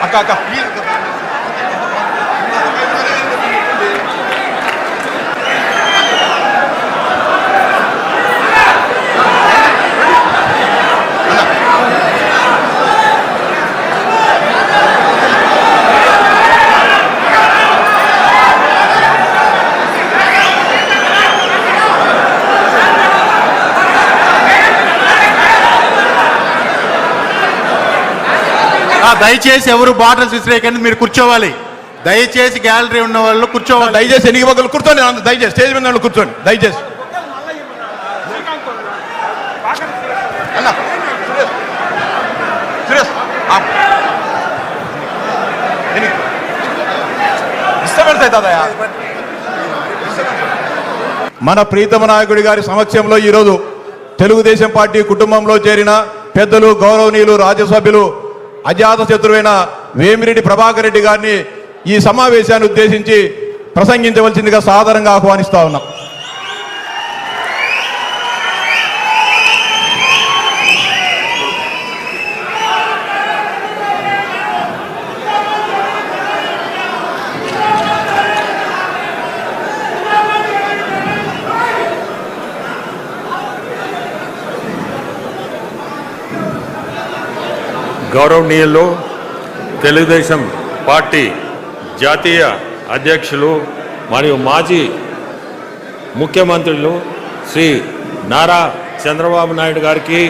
A, a, a. దయచేసి ఎవరు bottles విసిరేయకండి మీరు కూర్చోవాలి. దయచేసి గ్యాలరీ ఉన్న వాళ్ళు కూర్చోవాలి. దయచేసి ఎన్ని మొక్కలు కూర్చోండి దయచేసి స్టేజ్ మీద వాళ్ళు కూర్చోండి దయచేసి. మన ప్రీతమ నాయకుడి గారి సమక్షంలో ఈరోజు తెలుగుదేశం పార్టీ కుటుంబంలో చేరిన పెద్దలు గౌరవనీయులు రాజ్యసభ్యులు అజాత శత్రువైన వేమిరెడ్డి ప్రభాకర్ రెడ్డి గారిని ఈ సమావేశాన్ని ఉద్దేశించి ప్రసంగించవలసిందిగా సాధారణంగా ఆహ్వానిస్తా ఉన్నాం. గౌరవనీయులు తెలుగుదేశం పార్టీ జాతీయ అధ్యక్షులు మరియు మాజీ ముఖ్యమంత్రులు శ్రీ నారా చంద్రబాబు నాయుడు గారికి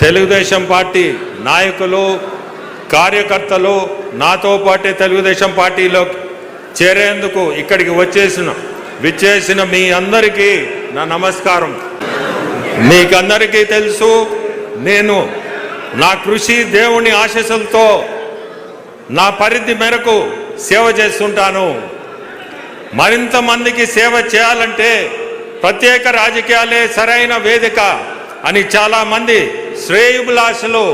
తెలుగుదేశం పార్టీ నాయకులు కార్యకర్తలు నాతో పాటే తెలుగుదేశం పార్టీలో చేరేందుకు ఇక్కడికి వచ్చేసిన విచ్చేసిన మీ అందరికీ నా నమస్కారం. మీకందరికీ తెలుసు నేను నా కృషి దేవుని ఆశీస్సులతో నా పరిధి మేరకు సేవ చేస్తుంటాను. మరింత మందికి సేవ చేయాలంటే ప్రత్యేక రాజకీయాలే సరైన వేదిక అని చాలామంది శ్రేయుభిలాషలు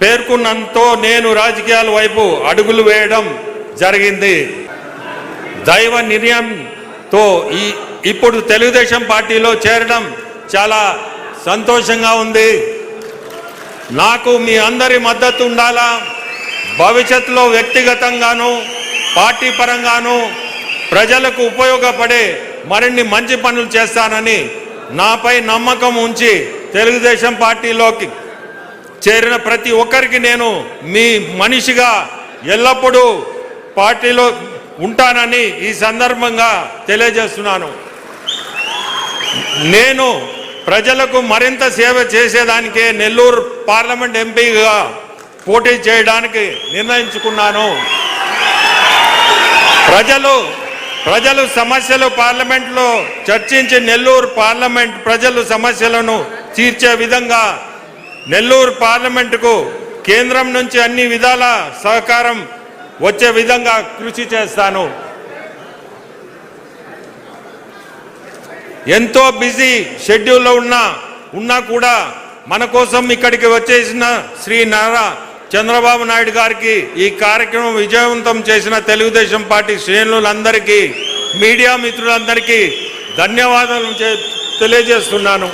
పేర్కొన్నంతో నేను రాజకీయాల వైపు అడుగులు వేయడం జరిగింది. దైవ నిర్ణయంతో ఈ ఇప్పుడు తెలుగుదేశం పార్టీలో చేరడం చాలా సంతోషంగా ఉంది. నాకు మీ అందరి మద్దతు ఉండాలా? భవిష్యత్తులో వ్యక్తిగతంగాను పార్టీ పరంగాను ప్రజలకు ఉపయోగపడే మరిన్ని మంచి పనులు చేస్తానని నాపై నమ్మకం ఉంచి తెలుగుదేశం పార్టీలోకి చేరిన ప్రతి ఒక్కరికి నేను మీ మనిషిగా ఎల్లప్పుడూ పార్టీలో ఉంటానని ఈ సందర్భంగా తెలియజేస్తున్నాను. నేను ప్రజలకు మరింత సేవ చేసేదానికే నెల్లూరు పార్లమెంట్ ఎంపీగా పోటీ చేయడానికి నిర్ణయించుకున్నాను. ప్రజలు ప్రజలు సమస్యలు పార్లమెంట్లో చర్చించి నెల్లూరు పార్లమెంట్ ప్రజలు సమస్యలను తీర్చే విధంగా నెల్లూరు పార్లమెంటుకు కేంద్రం నుంచి అన్ని విధాల సహకారం వచ్చే విధంగా కృషి చేస్తాను. ఎంతో బిజీ షెడ్యూల్లో ఉన్నా ఉన్నా కూడా మన కోసం ఇక్కడికి వచ్చేసిన శ్రీ నారా చంద్రబాబు నాయుడు గారికి ఈ కార్యక్రమం విజయవంతం చేసిన తెలుగుదేశం పార్టీ శ్రేణులందరికీ మీడియా మిత్రులందరికీ ధన్యవాదాలు చే- తెలియజేస్తున్నాను.